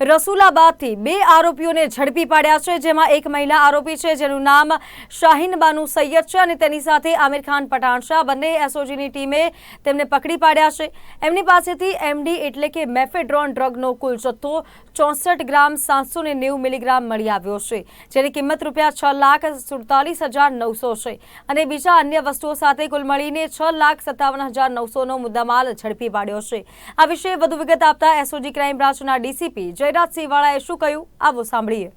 રસુલાબાદથી બે આરોપીઓને ઝડપી પાડ્યા છે, જેમાં એક મહિલા આરોપી છે, જેનું નામ શાહીન સૈયદ છે અને તેની સાથે આમિર ખાન પઠાણ શાહ બંને એસઓજીની ટીમે તેમને પકડી પાડ્યા છે. એમની પાસેથી એમડી એટલે કે મેફેડ્રોન ડ્રગનો કુલ જથ્થો ચોસઠ ગ્રામ સાતસો નેવું મિલીગ્રામ મળી આવ્યો છે, જેની કિંમત રૂપિયા છ લાખ સુડતાલીસ હજાર નવસો છે અને બીજા અન્ય વસ્તુઓ સાથે કુલ મળીને છ લાખ સત્તાવન હજાર નવસોનો મુદ્દામાલ ઝડપી પાડ્યો છે. આ વિશે વધુ વિગત આપતા એસઓજી ક્રાઇમ બ્રાન્ચના ડીસીપી જયરાજસિંહ વાળાએ શું કહ્યું? આવો સાંભળીએ.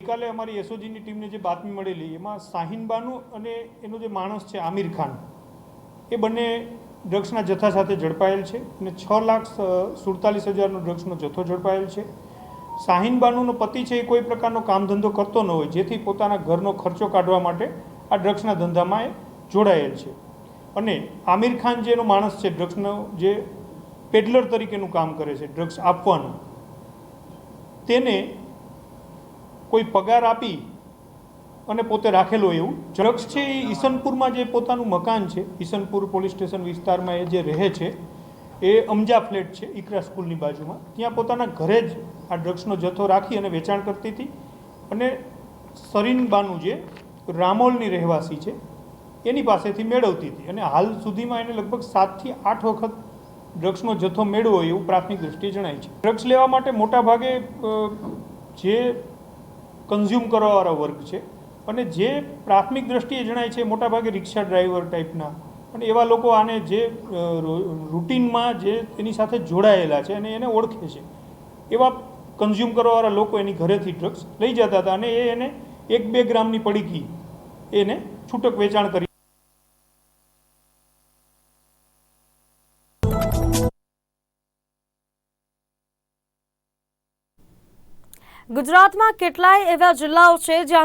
ગઈકાલે અમારી એસઓજીની ટીમને જે બાતમી મળેલી, એમાં શાહીનબાનુ અને એનો જે માણસ છે, આમિર ખાન, એ બંને ડ્રગ્સના જથ્થા સાથે ઝડપાયેલ છે અને છ લાખ સુડતાલીસ હજારનો ડ્રગ્સનો જથ્થો ઝડપાયેલ છે. શાહીન બાનુનો પતિ છે એ કોઈ પ્રકારનો કામ ધંધો કરતો ન હોય, જેથી પોતાના ઘરનો ખર્ચો કાઢવા માટે આ ડ્રગ્સના ધંધામાં એ જોડાયેલ છે. અને આમિર ખાન જેનો માણસ છે, ડ્રગ્સનો જે પેડલર તરીકેનું કામ કરે છે, ડ્રગ્સ આપવાનું, તેને કોઈ પગાર આપી અને પોતે રાખેલો એવું. ડ્રગ્સ છે એ ઈસનપુરમાં જે પોતાનું મકાન છે, ઈસનપુર પોલીસ સ્ટેશન વિસ્તારમાં એ જે રહે છે એ અમજા ફ્લેટ છે ઇકરા સ્કૂલની બાજુમાં. ત્યાં પોતાના ઘરે જ આ ડ્રગ્સનો જથ્થો રાખી અને વેચાણ કરતી હતી. અને સરીન બાનુ જે રામોલની રહેવાસી છે, એની પાસેથી મેળવતી હતી. અને હાલ સુધીમાં એને લગભગ સાતથી આઠ વખત ડ્રગ્સનો જથ્થો મેળવો એવું પ્રાથમિક દ્રષ્ટિએ જણાય છે. ડ્રગ્સ લેવા માટે મોટા ભાગે જે કન્ઝ્યુમ કરવાવાળા વર્ગ છે. અને જે પ્રાથમિક દ્રષ્ટિએ જણાય છે મોટાભાગે રિક્ષા ડ્રાઈવર ટાઈપના અને એવા લોકો આને જે રૂટીનમાં જે એની સાથે જોડાયેલા છે અને એને ઓળખે છે. એવા કન્ઝ્યુમ કરવાવાળા લોકો એની ઘરેથી ડ્રગ્સ લઈ જતા હતા અને એ એને એક બે ગ્રામની પડીકી એને છૂટક વેચાણ કરી ગુજરાતમાં કેટલાય એવા જિલ્લાઓ છે જ્યાં